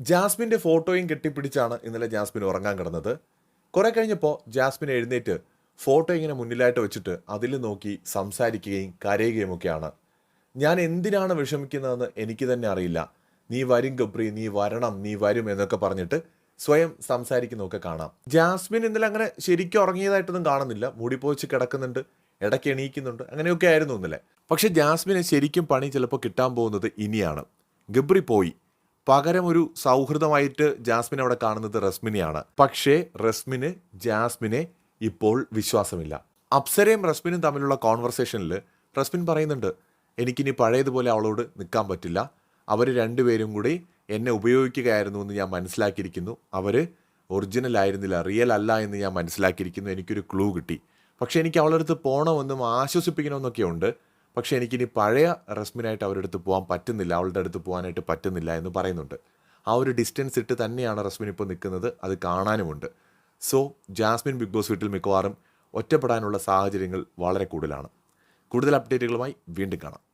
ജാസ്മിന്റെ ഫോട്ടോയും കെട്ടിപ്പിടിച്ചാണ് ഇന്നലെ ജാസ്മിൻ ഉറങ്ങാൻ കിടന്നത്. കുറെ കഴിഞ്ഞപ്പോൾ ജാസ്മിൻ എഴുന്നേറ്റ് ഫോട്ടോ ഇങ്ങനെ മുന്നിലായിട്ട് വെച്ചിട്ട് അതിൽ നോക്കി സംസാരിക്കുകയും കരയുകയും ഒക്കെയാണ്. ഞാൻ എന്തിനാണ് വിഷമിക്കുന്നതെന്ന് എനിക്ക് തന്നെ അറിയില്ല. നീ വരും ഗബ്രി നീ വരണം നീ വരും എന്നൊക്കെ പറഞ്ഞിട്ട് സ്വയം സംസാരിക്കുന്നതൊക്കെ കാണാം. ജാസ്മിൻ ഇന്നലെ അങ്ങനെ ശരിക്കും ഉറങ്ങിയതായിട്ടൊന്നും കാണുന്നില്ല. മൂടിപ്പോച്ച് കിടക്കുന്നുണ്ട് ഇടയ്ക്ക് എണീക്കുന്നുണ്ട് അങ്ങനെയൊക്കെ ആയിരുന്നു ഇന്നലെ. പക്ഷെ ജാസ്മിന് ശരിക്കും പണി ചിലപ്പോൾ കിട്ടാൻ പോകുന്നത് ഇനിയാണ്. ഗബ്രി പോയി. പകരം ഒരു സൗഹൃദമായിട്ട് ജാസ്മിൻ അവിടെ കാണുന്നത് റസ്മിനെയാണ്. പക്ഷേ റസ്മിന് ജാസ്മിനെ ഇപ്പോൾ വിശ്വാസമില്ല. അപ്സരയും റസ്മിനും തമ്മിലുള്ള കോൺവെർസേഷനിൽ റസ്മിൻ പറയുന്നുണ്ട് എനിക്കിനി പഴയതുപോലെ അവളോട് നിൽക്കാൻ പറ്റില്ല. അവർ രണ്ടുപേരും കൂടി എന്നെ ഉപയോഗിക്കുകയായിരുന്നു എന്ന് ഞാൻ മനസ്സിലാക്കിയിരിക്കുന്നു. അവർ ഒറിജിനൽ ആയിരുന്നില്ല റിയൽ അല്ല എന്ന് ഞാൻ മനസ്സിലാക്കിയിരിക്കുന്നു. എനിക്കൊരു ക്ലൂ കിട്ടി. പക്ഷേ എനിക്ക് അവളടുത്ത് പോകണമെന്നും ആശ്വസിപ്പിക്കണമെന്നൊക്കെ ഉണ്ട് പക്ഷേ എനിക്കിനി പഴയ റസ്മിനായിട്ട് അവരുടെ അടുത്ത് പോകാൻ പറ്റുന്നില്ല അവളുടെ അടുത്ത് പോകാനായിട്ട് പറ്റുന്നില്ല എന്ന് പറയുന്നുണ്ട്. ആ ഒരു ഡിസ്റ്റൻസ് ഇട്ട് തന്നെയാണ് റസ്മിൻ ഇപ്പോൾ നിൽക്കുന്നത് അത് കാണാനുമുണ്ട്. സോ ജാസ്മിൻ ബിഗ് ബോസ് വീട്ടിൽ മിക്കവാറും ഒറ്റപ്പെടാനുള്ള സാഹചര്യങ്ങൾ വളരെ കൂടുതലാണ്. കൂടുതൽ അപ്ഡേറ്റുകളുമായി വീണ്ടും കാണാം.